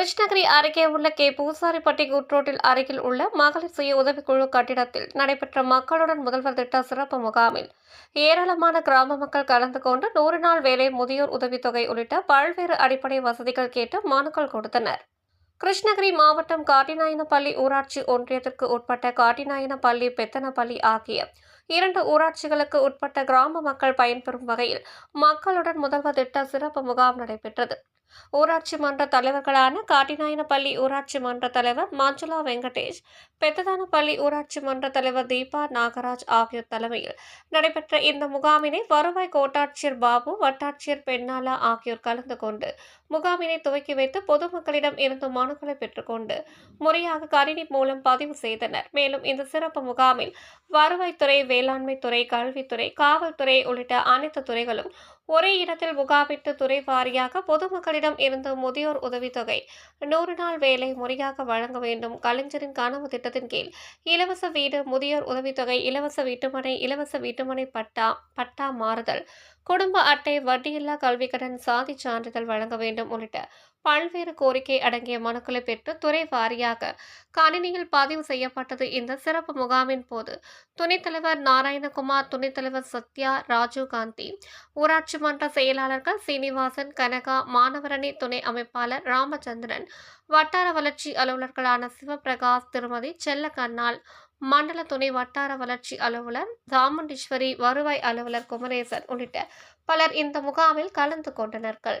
கிருஷ்ணகிரி அருகே உள்ள கே பூசாரிப்பட்டி கூட்ரோட்டில் அருகில் உள்ள மகளிர் சுய உதவிக்குழு கட்டிடத்தில் நடைபெற்ற மக்களுடன் முதல்வர் திட்ட சிறப்பு முகாமில் ஏராளமான கிராம மக்கள் கலந்து கொண்டு நூறு நாள் வேலை முதியோர் உதவித்தொகை உள்ளிட்ட பல்வேறு அடிப்படை வசதிகள் கேட்டு மனுக்கள் கொடுத்தனர். கிருஷ்ணகிரி மாவட்டம் காட்டிநாயனப்பள்ளி ஊராட்சி ஒன்றியத்திற்கு உட்பட்ட காட்டிநாயனப்பள்ளி பெத்தனப்பள்ளி ஆகிய இரண்டு ஊராட்சிகளுக்கு உட்பட்ட கிராம மக்கள் பயன்பெறும் வகையில் மக்களுடன் முதல்வர் திட்ட சிறப்பு முகாம் நடைபெற்றது. ஊராட்சி மன்ற தலைவர்களான காட்டிநாயனப்பள்ளி ஊராட்சி மன்ற தலைவர் மஞ்சுளா வெங்கடேஷ் பெத்ததானப்பள்ளி ஊராட்சி மன்ற தலைவர் தீபா நாகராஜ் ஆகியோர் தலைமையில் நடைபெற்ற இந்த முகாமினை வருவாய் கோட்டாட்சியர் பாபு வட்டாட்சியர் பெண்ணாலா ஆகியோர் கலந்து கொண்டு முகாமினை துவக்கி வைத்து பொதுமக்களிடம் இருந்து மனுக்களை பெற்றுக்கொண்டு முறையாக கணினி மூலம் பதிவு செய்தனர். மேலும் இந்த சிறப்பு முகாமில் வருவாய்த்துறை வேளாண்மை துறை கல்வித்துறை காவல்துறை உள்ளிட்ட அனைத்து துறைகளும் ஒரே இடத்தில் முகாமிட்டு துறை வாரியாக பொதுமக்களிடம் இருந்து முதியோர் உதவித்தொகை நூறு நாள் வேலை முறையாக வழங்க வேண்டும். கலைஞரின் கனவு திட்டத்தின் கீழ் இலவச வீடு முதியோர் உதவித்தொகை இலவச வீட்டுமனை இலவச வீட்டுமனை பட்டா பட்டா மாறுதல் குடும்ப அட்டை வட்டியில்லா கல்விக்கடன் சாதி சான்றிதழ் வழங்க வேண்டும் உள்ளிட்ட பல்வேறு கோரிக்கை அடங்கிய மனுக்களை பெற்று துறை வாரியாக கணினியில் பதிவு செய்யப்பட்டது இந்த சிறப்பு முகாமின் போது. துணைத் தலைவர் நாராயணகுமார் துணைத் தலைவர் சத்யா ராஜீவ் காந்தி ஊராட்சி மன்ற செயலாளர்கள் சீனிவாசன் கனகா மாணவரணி துணை அமைப்பாளர் ராமச்சந்திரன் வட்டார வளர்ச்சி அலுவலர்களான சிவபிரகாஷ் திருமதி செல்லக்கண்ணால் மண்டல துணை வட்டார வளர்ச்சி அலுவலர் சாமுண்டீஸ்வரி வருவாய் அலுவலர் குமரேசன் உள்ளிட்ட பலர் இந்த முகாமில் கலந்து கொண்டனர்கள்.